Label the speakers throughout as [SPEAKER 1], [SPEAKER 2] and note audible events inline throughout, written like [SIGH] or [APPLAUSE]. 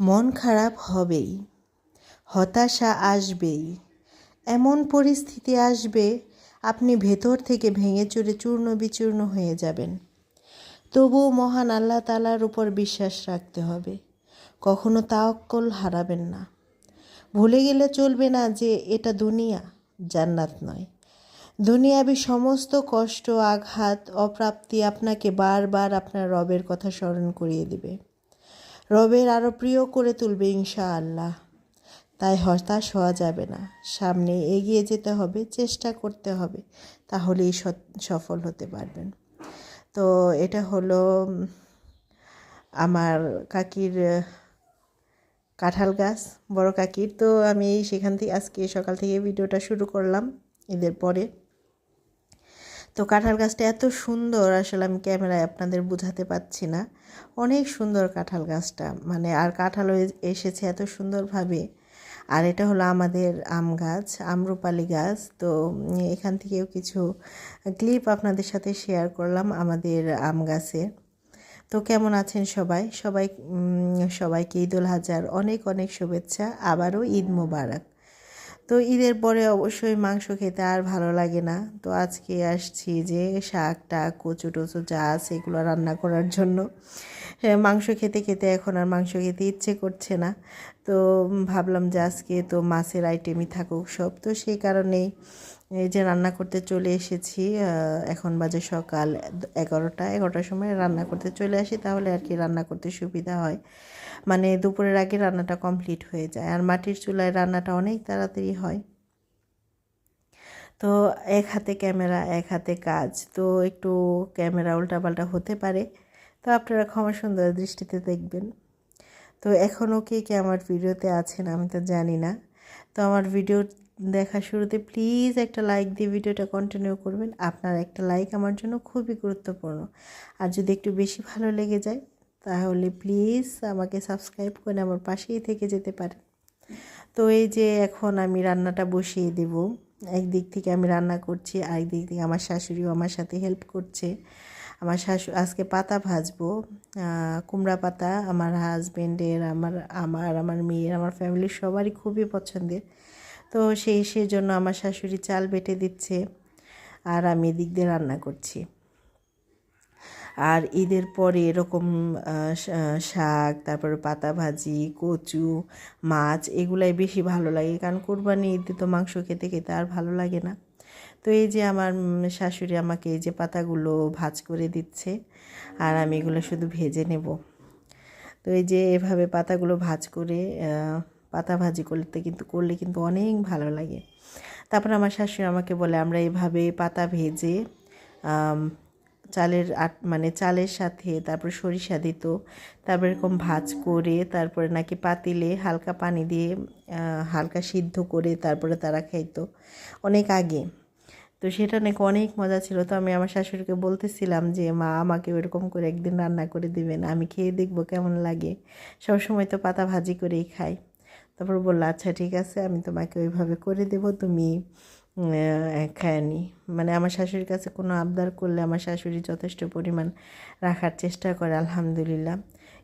[SPEAKER 1] মন খারাপ হবেই, হতাশা আসবেই, এমন পরিস্থিতি আসবে, আপনি ভেতর থেকে ভেঙে চুরে চূর্ণ বিচূর্ণ হয়ে যাবেন। তবুও মহান আল্লাহ তালার উপর বিশ্বাস রাখতে হবে, কখনো তাওক্কল হারাবেন না। ভুলে গেলে চলবে না যে এটা দুনিয়া, জান্নাত নয়। দুনিয়াবি সমস্ত কষ্ট, আঘাত, অপ্রাপ্তি আপনাকে বারবার আপনার রবের কথা স্মরণ করিয়ে দিবে। রবের আরও প্রিয় করে তুলবে ইনশা আল্লাহ তাই হতাশ হওয়া যাবে না। সামনে এগিয়ে যেতে হবে, চেষ্টা করতে হবে, তাহলেই সফল হতে পারবেন। তো এটা হলো আমার কাকির কাঁঠাল গাছ, বড় কাকির। তো আমি সেখান থেকে, আজকে সকাল থেকে ভিডিওটা শুরু করলাম। ঈদের পরে তো কাঁঠাল গাছটা এত সুন্দর আসলে আমি ক্যামেরায় আপনাদের বোঝাতে পারছি না। অনেক সুন্দর কাঁঠাল গাছটা। মানে আর কাঁঠাল এসেছে এত সুন্দরভাবে। আর এটা হলো আমাদের আম গাছ, আমরুপালি গাছ। তো এখান থেকেও কিছু ক্লিপ আপনাদের সাথে শেয়ার করলাম আমাদের আম গাছে। তো কেমন আছেন সবাই? সবাই সবাইকে ঈদুল হাজার অনেক অনেক শুভেচ্ছা। আবারও ঈদ মোবারক। তো ঈদের পরে অবশ্যই মাংস খেতে আর ভালো লাগে না। তো আজকে আসছি যে শাক, টাক, কচু টচু যা আছে এগুলো রান্না করার জন্য। মাংস খেতে খেতে এখন আর মাংস খেতে ইচ্ছে করছে না। তো ভাবলাম যে আজকে তো মাছের আইটেমই থাকুক সব। তো সেই কারণেই এই যে রান্না করতে চলে এসেছি এখন বাজে সকাল এগারোটা, এগারোটার সময় রান্না করতে চলে আসি। তাহলে আর কি রান্না করতে সুবিধা হয়। মানে দুপুরের আগে রান্নাটা কমপ্লিট হয়ে যায়। আর মাটির চুলায় রান্নাটা অনেক তাড়াতাড়ি হয়। তো এক হাতে ক্যামেরা, এক হাতে কাজ। তো একটু ক্যামেরা উল্টাপাল্টা হতে পারে। তো আপনারা ক্ষমা সুন্দর দৃষ্টিতে দেখবেন। তো এখনও কে কে আমার ভিডিওতে আছেন আমি তো জানি না। তো আমার ভিডিও দেখা শুরুতে প্লিজ একটা লাইক দিয়ে ভিডিওটা কন্টিনিউ করবেন। আপনার একটা লাইক আমার জন্য খুবই গুরুত্বপূর্ণ। আর যদি একটু বেশি ভালো লেগে যায় তাহলে প্লিজ আমাকে সাবস্ক্রাইব করে আমার পাশেই থেকে যেতে পারেন তো এই যে এখন আমি রান্নাটা বসিয়ে দেব। একদিক থেকে আমি রান্না করছি, আরেকদিক থেকে আমার শাশুড়িও আমার সাথে হেল্প করছে। আমার শাশু, আজকে পাতা ভাজবো কুমড়া পাতা আমার হাজব্যান্ডের আমার আমার আমার মেয়ের, আমার ফ্যামিলির সবারই খুবই পছন্দের। তো সেই সেই জন্য আমার শাশুড়ি চাল বেটে দিচ্ছে, আর আমি এদিক দিয়ে রান্না করছি। আর ঈদের পরে এরকম শাক, তারপরে পাতা ভাজি, কচু, মাছ এগুলাই বেশি ভালো লাগে। কারণ কোরবানি ঈদে তো মাংস খেতে খেতে আর ভালো লাগে না। তো এই যে আমার শাশুড়ি আমাকে এই যে পাতাগুলো ভাজ করে দিচ্ছে আর আমি এগুলো শুধু ভেজে নেব। তো এই যে এভাবে পাতাগুলো ভাজ করে পাতা ভাজি করতে কিন্তু, করলে কিন্তু অনেক ভালো লাগে। তারপর আমার শাশুড়ি আমাকে বলে, আমরা এভাবে পাতা ভেজে চালের আট মানে চালের সাথে, তারপর সরিষা দিত, তারপর এরকম ভাজ করে, তারপরে নাকি পাতিলে হালকা পানি দিয়ে হালকা সিদ্ধ করে, তারপরে তারা খাইতো, অনেক আগে। তো সেটা নাকি অনেক মজা ছিল। তো আমি আমার শাশুড়িকে বলতেছিলাম যে, মা, আমাকে ওরকম করে একদিন রান্না করে দিবেন, আমি খেয়ে দেখব কেমন লাগে। সবসময় তো পাতা ভাজি করেই খাই। তারপর বলল আচ্ছা ঠিক আছে, আমি তোমাকে ওইভাবে করে দেব, তুমি খায়নি। মানে আমার শাশুড়ির কাছে কোনো আবদার করলে আমার শাশুড়ি যথেষ্ট পরিমাণ রাখার চেষ্টা করে, আলহামদুলিল্লাহ।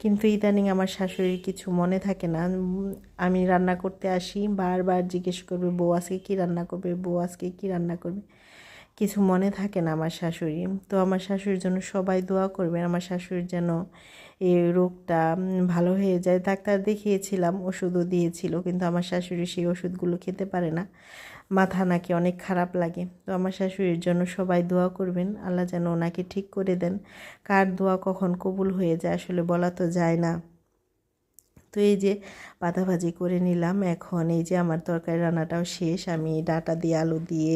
[SPEAKER 1] কিন্তু ইদানিং আমার শাশুড়ির কিছু মনে থাকে না। আমি রান্না করতে আসি, বারবার জিজ্ঞেস করবে, বউ আজকে কী রান্না করবে? বউ আজকে কী রান্না করবে? কিছু মনে থাকে না আমার শাশুড়ি। তো আমার শাশুড়ির জন্য সবাই দোয়া করবেন। আমার শাশুড়ির যেন এই রোগটা ভালো হয়ে যায়। ডাক্তার দেখিয়েছিলাম, ওষুধও দিয়েছিল, কিন্তু আমার শাশুড়ি সেই ওষুধগুলো খেতে পারে না। মাথা নাকি অনেক খারাপ লাগে। তো আমার শাশুড়ির জন্য সবাই দোয়া করবেন। আল্লাহ যেন ওনাকে ঠিক করে দেন। কার দোয়া কখন কবুল হয়ে যায় আসলে বলা তো যায় না। তো এই যে পাতা ভাজি করে নিলাম। এখন এই যে আমার তরকারি রান্নাটাও শেষ। আমি ডাটা দিয়ে, আলু দিয়ে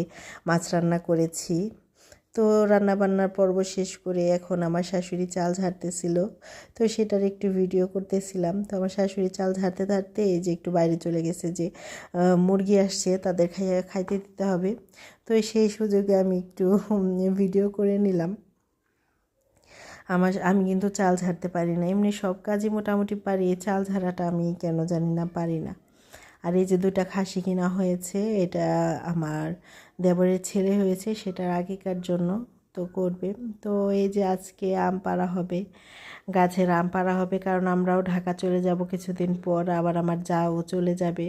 [SPEAKER 1] মাছ রান্না করেছি। তো রান্নাবান্নার পর্ব শেষ করে এখন আমার শাশুড়ি চাল ঝাড়তেছিল। তো সেটার একটু ভিডিও করতেছিলাম। তো আমার শাশুড়ি চাল ঝাড়তে ঝাড়তে এই যে একটু বাইরে চলে গেছে যে মুরগি আসছে, তাদের খাইয়ে, খাইতে দিতে হবে। তো সেই সুযোগে আমি একটু ভিডিও করে নিলাম। আমার আমি কিন্তু চাল ঝাড়তে পারি না। এমনি সব কাজই মোটামুটি পারি। চাল ঝাড়াটা আমি কেন জানি না, পারি না। আর এই যে দুটা খাসি কিনা হয়েছে, এটা আমার দেবরের ছেলে হয়েছে, সেটার আগেকার জন্য তো করবে। তো এই যে আজকে আম পাড়া হবে, গাছের আম পাড়া হবে, কারণ আমরাও ঢাকা চলে যাব কিছুদিন পর, আবার আমার যাও চলে যাবে।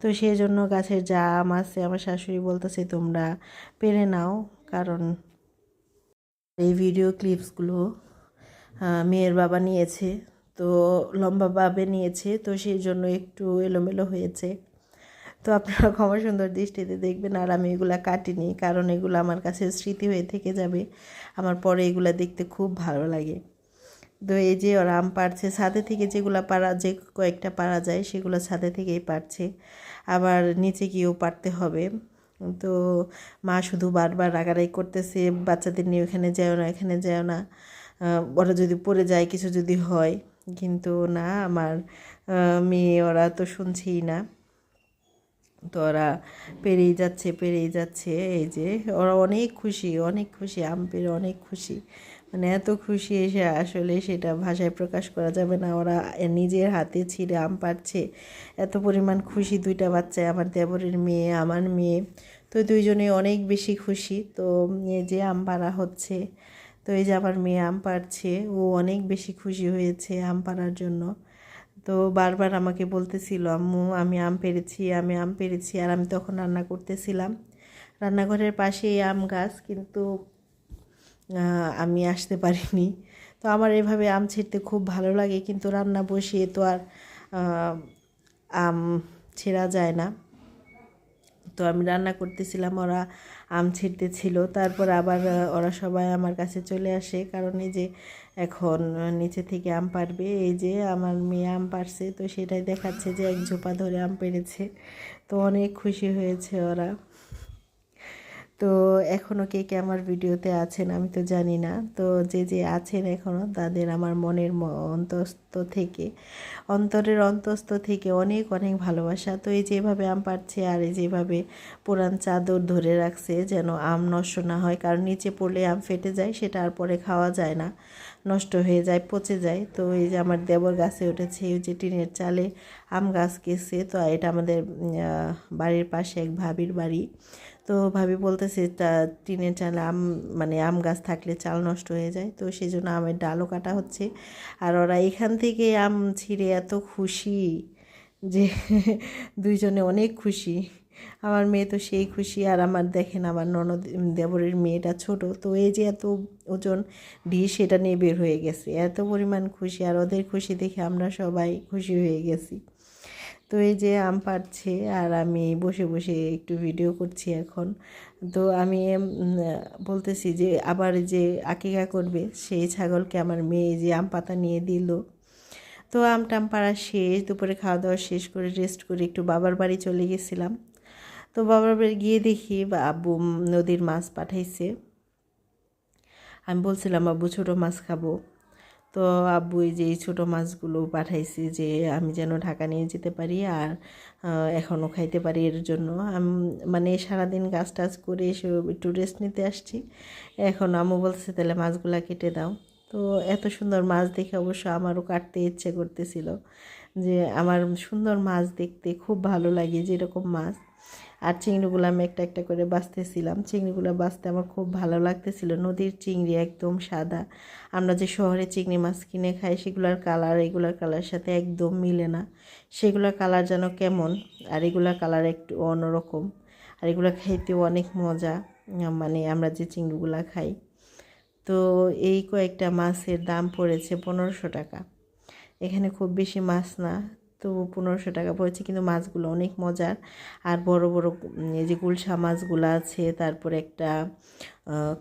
[SPEAKER 1] তো সেই জন্য গাছের যা আম আছে, আমার শাশুড়ি বলতেছে তোমরা পেরে নাও, কারণ এই ভিডিও ক্লিপসগুলো মেয়ের বাবা নিয়েছে, তো লম্বাভাবে নিয়েছে, তো সেই জন্য একটু এলোমেলো হয়েছে। তো আপনারা ক্ষমা সুন্দর দৃষ্টিতে দেখবেন, আর আমি এগুলা কাটিনি, কারণ এগুলো আমার কাছে স্মৃতি হয়ে থেকে যাবে। আমার পরে এগুলো দেখতে খুব ভালো লাগে। তো এই যে ওরা আম পাড়ছে, ছাদে থেকে যেগুলো পারা যে কয়েকটা পারা যায়, সেগুলো ছাদে থেকেই পারছে আবার নিচে গিয়েও পারতে হবে। তো মা শুধু বারবার রাগারাই করতেছে, বাচ্চাদের নিয়ে ওখানে যাও না এখানে যাও না। ওরা যদি পড়ে যায়, কিছু যদি হয়। কিন্তু না, আমার মেয়ে ওরা তো শুনছেই না। তো ওরা পেরেই যাচ্ছে পেরেই যাচ্ছে। এই যে, ওরা অনেক খুশি অনেক খুশি, আম পেরে অনেক খুশি। মানে এত খুশি এসে আসলে সেটা ভাষায় প্রকাশ করা যাবে না। ওরা নিজের হাতে ছিঁড়ে আম পাচ্ছে এত পরিমাণ খুশি দুইটা বাচ্চায় আমার দেবরের মেয়ে, আমার মেয়ে। তো দুইজনে অনেক বেশি খুশি। তো যে আম পাড়া হচ্ছে, তো এই যে আমার মেয়ে আম পাড়ছে, ও অনেক বেশি খুশি হয়েছে আম পাড়ার জন্য। তো বারবার আমাকে বলতেছিল, আম্মু, আমি আম পেরেছি আমি আম পেরেছি আর আমি তখন রান্না করতেছিলাম। রান্নাঘরের পাশেই আম গাছ, কিন্তু আমি আসতে পারিনি। তো আমার এভাবে আম ছিঁড়তে খুব ভালো লাগে, কিন্তু রান্না বসিয়ে তো আর আম ছেঁড়া যায় না। তো আমি রান্না করতেছিলাম, ওরা আম ছিঁড়তে ছিল তারপর আবার ওরা সবাই আমার কাছে চলে আসে, কারণ এই যে এখন নিচে থেকে আম পারবে এই যে আমার মেয়ে আম পারছে তো সেটাই দেখাচ্ছে যে এক ঝোপা ধরে আম পেরেছে তো অনেক খুশি হয়েছে ওরা। তো এখনও কে কে আমার ভিডিওতে আছেন আমি তো জানি না। তো যে যে আছেন এখনও তাদের আমার মনের অন্তস্থ থেকে, অন্তরের অন্তস্থ থেকে অনেক অনেক ভালোবাসা। তো এই যেভাবে আম পারছে আর এই যেভাবে পুরান চাদর ধরে রাখছে যেন আম নষ্ট না হয়, কারণ নিচে পড়লে আম ফেটে যায়, সেটা আর পরে খাওয়া যায় না। নষ্ট হয়ে যায়, পচে যায়। তো এই যে আমার দেবর গাছে উঠেছে, এই যে টিনের চালে আম গাছ গেছে, তো এটা আমাদের বাড়ির পাশে এক ভাবির বাড়ি। তো ভাবি বলতেছে, তা টিনের চাল আম মানে আম গাছ থাকলে চাল নষ্ট হয়ে যায়। তো সেই জন্য আমের ডালও কাটা হচ্ছে। আর ওরা এখান থেকে আম ছিঁড়ে এত খুশি যে [LAUGHS] দুইজনে অনেক খুশি। আমার মেয়ে তো সেই খুশি, আর আমার দেখেন আমার ননদ দেবরের মেয়েটা ছোট। তো এই যে এত ওজন ডিশ সেটা নিয়ে বের হয়ে গেছে। এত পরিমাণ খুশি, আর ওদের খুশি দেখে আমরা সবাই খুশি হয়ে গেছি। তো এই যে আম পাড়ছে, আর আমি বসে বসে একটু ভিডিও করছি এখন। তো আমি বলতেছি যে আবার যে আকিকা করবে, সেই ছাগলকে আমার মেয়ে যে আম পাতা নিয়ে দিল। তো আম টাম পাড়া শেষ, দুপুরে খাওয়া দাওয়া শেষ করে রেস্ট করে একটু বাবার বাড়ি চলে গেছিলাম। তো বাবার গিয়ে দেখি আব্বু নদীর মাছ পাঠাইছে। আমি বলছিলাম, আব্বু, ছোটো মাছ খাব। তো আব্বু এই যে এই ছোটো মাছগুলো পাঠাইছি যে আমি যেন ঢাকা নিয়ে যেতে পারি আর এখনও খাইতে পারি এর জন্য। আমি মানে সারাদিন গাছ টাছ করে এসে একটু রেস্ট নিতে আসছি। এখন আম্মু বলছে, তাহলে মাছগুলো কেটে দাও। তো এত সুন্দর মাছ দেখে অবশ্য আমারও কাটতে ইচ্ছে করতেছিল যে আমার সুন্দর মাছ দেখতে খুব ভালো লাগে যেরকম মাছ। আর চিংড়িগুলো আমি একটা একটা করে বাঁচতেছিলাম। চিংড়িগুলো বাঁচতে আমার খুব ভালো লাগতেছিল। নদীর চিংড়ি একদম সাদা। আমরা যে শহরে চিংড়ি মাছ কিনে খাই, সেগুলোর কালার, এগুলোর কালার সাথে একদম মিলে না। সেগুলোর কালার যেন কেমন, আর এগুলোর কালার একটু অন্যরকম। আর এগুলো খাইতেও অনেক মজা মানে আমরা যে চিংড়িগুলো খাই। তো এই কয়েকটা মাছের দাম পড়েছে পনেরোশো টাকা। এখানে খুব বেশি মাছ না। তো পনেরোশো টাকা পড়েছে, কিন্তু মাছগুলো অনেক মজার। আর বড় বড় এই যে গুলশা মাছগুলো আছে, তারপরে একটা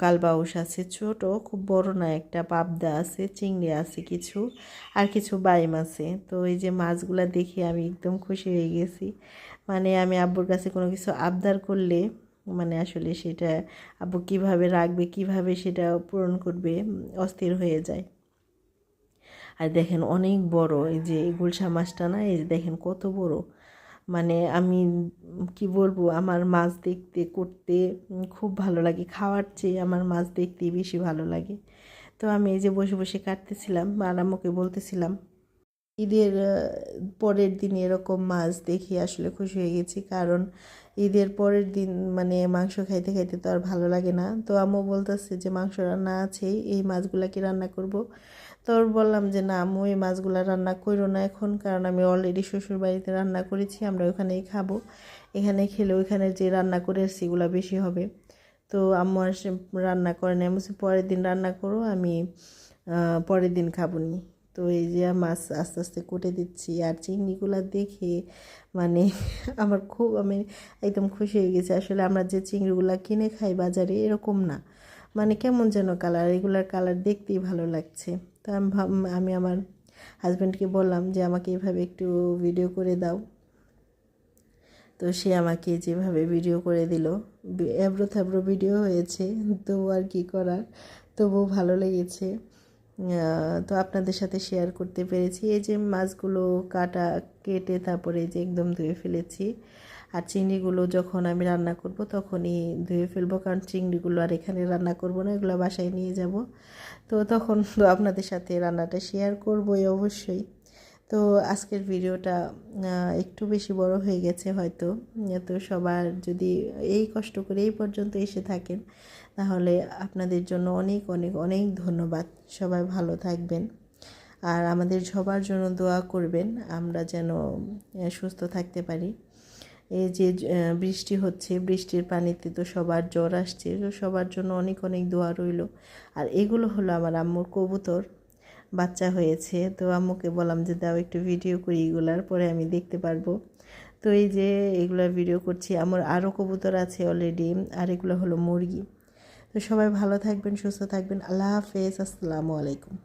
[SPEAKER 1] কালবাউস আছে ছোট, খুব বড় না, একটা পাবদা আছে, চিংড়ি আছে কিছু, আর কিছু বাইম আছে। তো এই যে মাছগুলা দেখে আমি একদম খুশি হয়ে গেছি। মানে আমি আব্বুর কাছে কোনো কিছু আবদার করলে মানে আসলে সেটা আব্বু কীভাবে রাখবে, কীভাবে সেটা পূরণ করবে অস্থির হয়ে যায়। আর দেখেন অনেক বড়, এই যে গুলশা মাছটা না, এই যে দেখেন কত বড়। মানে আমি কি বলব, আমার মাছ দেখতে, করতে খুব ভালো লাগে, খাওয়ার চেয়ে আমার মাছ দেখতেই বেশি ভালো লাগে। তো আমি এই যে বসে বসে কাটতেছিলাম, আর আমাকে বলতেছিলাম, ঈদের পরের দিন এরকম মাছ দেখে আসলে খুশি হয়ে গেছি। কারণ ঈদের পরের দিন মানে মাংস খাইতে খাইতে তো আর ভালো লাগে না। তো আম্মু বলতেছে যে, মাংস রান্না আছেই, এই মাছগুলা কি রান্না করব? তো ওর বললাম যে, না আম্মু, এই মাছগুলা রান্না করো না এখন, কারণ আমি অলরেডি শ্বশুর বাড়িতে রান্না করেছি, আমরা ওখানেই খাব। এখানে খেলে ওইখানে যে রান্না করে এসছি এগুলো বেশি হবে। তো আম্মু আর রান্না করে নেয় আমি পরের দিন রান্না করো, আমি পরের দিন খাব নি। তো এই যে মাছ আস্তে আস্তে কুটে দিচ্ছি আর চিংড়িগুলো দেখে মানে [LAUGHS] আমার খুব আমি একদম খুশি হয়ে গেছি। আসলে আমরা যে চিংড়িগুলো কিনে খাই বাজারে এরকম না। মানে কেমন যেন কালার এগুলার কালার দেখতেই ভালো লাগছে। তো আমি আমি আমার হাজব্যান্ডকে বললাম যে, আমাকে এভাবে একটু ভিডিও করে দাও। তো সে আমাকে যেভাবে ভিডিও করে দিল এবড়ো থাবড়ো ভিডিও হয়েছে। তবু আর কি করার? তবুও ভালো লেগেছে। তো আপনাদের সাথে শেয়ার করতে পেরেছি। এই যে মাছগুলো কাটা, কেটে তারপরে এই যে একদম ধুয়ে ফেলেছি। আর চিংড়িগুলো যখন আমি রান্না করব তখনই ধুয়ে ফেলব, কারণ চিংড়িগুলো আর এখানে রান্না করব না, এগুলো বাসায় নিয়ে যাব। তো তখন আপনাদের সাথে রান্নাটা শেয়ার করবোই অবশ্যই। তো আজকের ভিডিওটা একটু বেশি বড় হয়ে গেছে হয়তো। তো সবার যদি এই কষ্ট করে এই পর্যন্ত এসে থাকেন, তাহলে আপনাদের জন্য অনেক অনেক অনেক ধন্যবাদ। সবাই ভালো থাকবেন। আর আমাদের সবার জন্য দোয়া করবেন, আমরা যেন সুস্থ থাকতে পারি। এই যে বৃষ্টি হচ্ছে, বৃষ্টির পানিতে তো সবার জ্বর আসছে, তো সবার জন্য অনেক অনেক দোয়া রইল। আর এগুলো হলো আমার আম্মুর কবুতর। বাচ্চা হয়েছে, তো আম্মুকে বললাম যে, দাও একটু ভিডিও করি এগুলার, পরে আমি দেখতে পারব। তো এই যে এগুলার ভিডিও করছি। আমার আরও কবুতর আছে অলরেডি আর এগুলো হলো মুরগি। তো সবাই ভালো থাকবেন, সুস্থ থাকবেন। আল্লাহ হাফেজ, আসসালামু আলাইকুম।